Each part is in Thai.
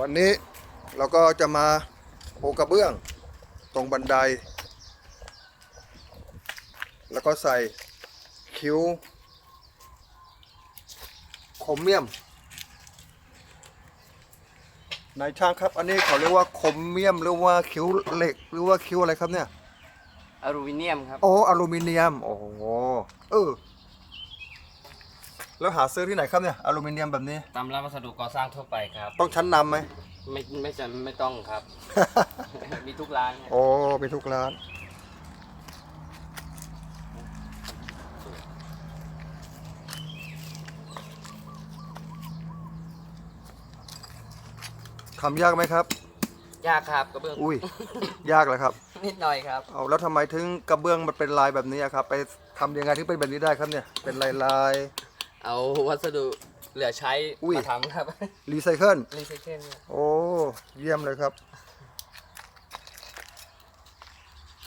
วันนี้เราก็จะมาปูกระเบื้องตรงบันได แล้วก็ใส่คิ้วโครเมียมนายช่างครับ อันนี้เขาเรียกว่าโครเมียมหรือว่าคิ้วเหล็ก หรือว่าคิ้วอะไรครับเนี่ยอลูมิเนียมครับ โอ้อลูมิเนียม โอ้โห เออ แล้วหาซื้อที่ไหนครับเนี่ยอลูมิเนียมแบบนี้ ตามร้านวัสดุก่อสร้างทั่วไปครับ ต้องชั้นนำไหม ไม่ไม่จำไม่ต้องครับ มีทุกร้านครับโอ้มีทุกร้าน ทำยากไหมครับ ยากครับกระเบื้องอุ้ย ยากเลยครับ นิดหน่อยครับ เอาแล้วทำไมถึงกระเบื้องมันเป็นลายแบบนี้อะครับ ไปทำยังไงถึงเป็นแบบนี้ได้ครับเนี่ย เป็นลายลาย เอาวัสดุเหลือใช้อุ้ย มาทำครับรีไซเคิล รีไซเคิลโอ้ เยี่ยมเลยครับ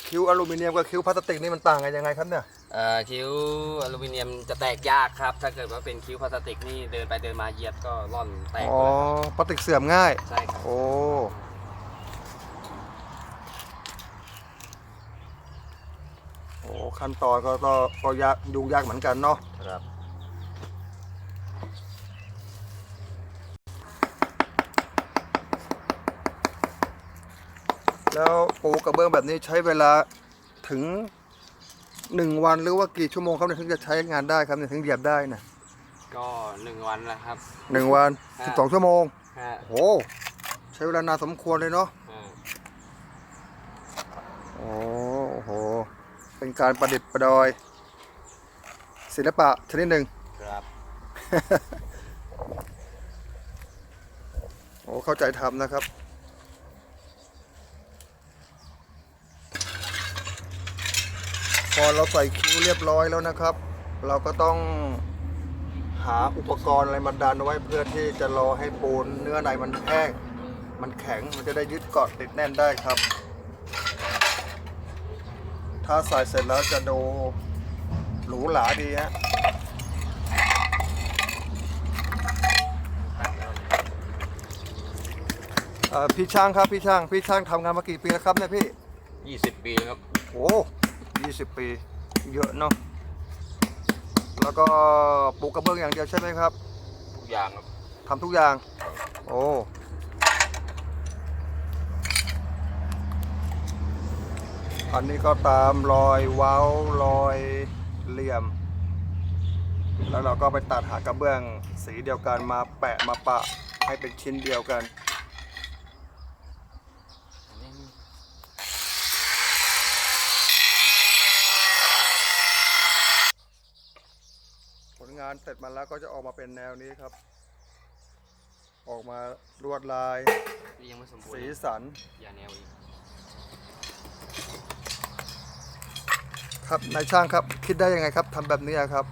คิ้วอลูมิเนียมกับคิ้วพลาสติกนี่มันต่างกันยังไงครับเนี่ย เอ่อคิ้วอลูมิเนียมจะแตกยากครับ ถ้าเกิดว่าเป็นคิ้วพลาสติกนี่เดินไปเดินมาเหยียบก็ร่อนแตกอ๋อ เลยครับพลาสติกเสื่อมง่าย ใช่ครับ โอ้ โอ้ ขั้นตอนก็ก็ก็ยากยุ่งยากเหมือนกันเนาะ ครับ แล้วปูกระเบื้องแบบนี้ใช้เวลาถึงหนึ่งวันหรือว่ากี่ชั่วโมงครับเนี่ยถึงจะใช้งานได้ครับเนี่ยถึงเหยียบได้นะก็หนึ่งวันแล้วครับหนึ่งวันฮะสิบสองชั่วโมงฮะโอ้ใช้เวลานานสมควรเลยเนาะอ่าโอ้โห เป็นการประดิษฐ์ประดอย ศิลปะชนิดหนึ่ง ครับ โอ้เข้าใจทำนะครับ พอเราใส่คิ้วเรียบร้อยแล้วนะครับ เราก็ต้องหาอุปกรณ์อะไรมาดันไว้เพื่อที่จะรอให้ปูนเนื้อในมันแห้งมันแข็งมันจะได้ยึดเกาะติดแน่นได้ครับ ถ้าใส่เสร็จแล้วจะดูหรูหราดีฮะเอ่อพี่ช่างครับพี่ช่างพี่ช่างทำงานมากี่ปีแล้วครับเนี่ยพี่ยี่สิบปีแล้วครับโอ้ ยี่สิบปี เยอะเนาะแล้วก็ปลูกกระเบื้องอย่างเดียวใช่ไหมครับทุกอย่างครับทำทุกอย่าง โอ้อันนี้ก็ตามรอยเว้ารอยเหลี่ยม แล้วเราก็ไปตัดหากระเบื้องสีเดียวกันมาแปะมาปะให้เป็นชิ้นเดียวกัน ผลงานเสร็จมาแล้วก็จะออกมาเป็นแนวนี้ครับ ออกมาลวดลาย นี่ยังไม่สมบูรณ์สีสัน อย่าแนวอีกครับนายช่างครับคิดได้ยังไงครับทำแบบนี้อะครับ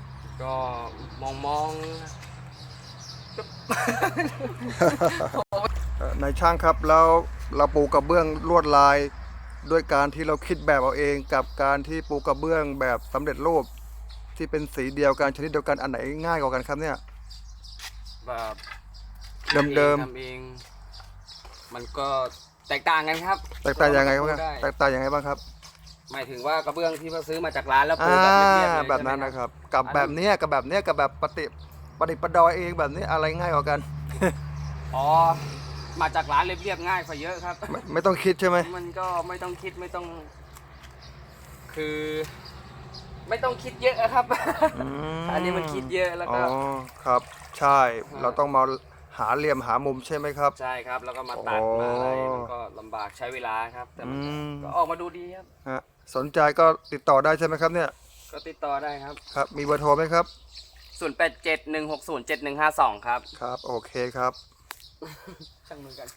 ก็มองมองเอ่อนายช่างครับแล้วเราปูกระเบื้องลวดลาย ด้วยการที่เราคิดแบบเอาเองกับการที่ปูกระเบื้องแบบสำเร็จรูป ที่เป็นสีเดียวกันชนิดเดียวกันอันไหนง่ายกว่ากันครับเนี่ย แบบเดิมๆ ทำเองมันก็แตกต่างกันครับแตกต่างยังไงบ้างครับได้แตกต่างยังไงบ้างครับหมายถึงว่ากระเบื้องที่เราซื้อมาจากร้านแล้วปูอ่าแบบเรียบๆเลยแบบนั้นใช่ไหมนะครับ กับแบบเนี้ยกับแบบเนี้ยกับแบบปฏิปฏิปดอยเองแบบนี้อะไรง่ายกว่ากัน อ๋อมาจากร้านเรียบๆง่ายกว่าเยอะครับ ไม่ไม่ต้องคิดใช่ไหมมันก็ไม่ต้องคิดไม่ต้อง คือ ไม่ต้องคิดเยอะอะครับ มอันนี้มันคิดเยอะแล้วก็ อ๋อครับ ใช่เราต้องมาหาเหลี่ยมหามุมใช่ไหมครับ ใช่ครับ แล้วก็มาตัดอ๋อมาอะไรมันก็ลำบากใช้เวลาครับแต่มันอืม ก็ออกมาดูดีครับ ฮะสนใจก็ติดต่อได้ใช่ไหมครับเนี่ยก็ติดต่อได้ครับ ครับมีเบอร์โทรไหมครับ0 8 7 1 6 0 7 1 5 2 ครับ ครับ โอเคครับ ช่างมือกัน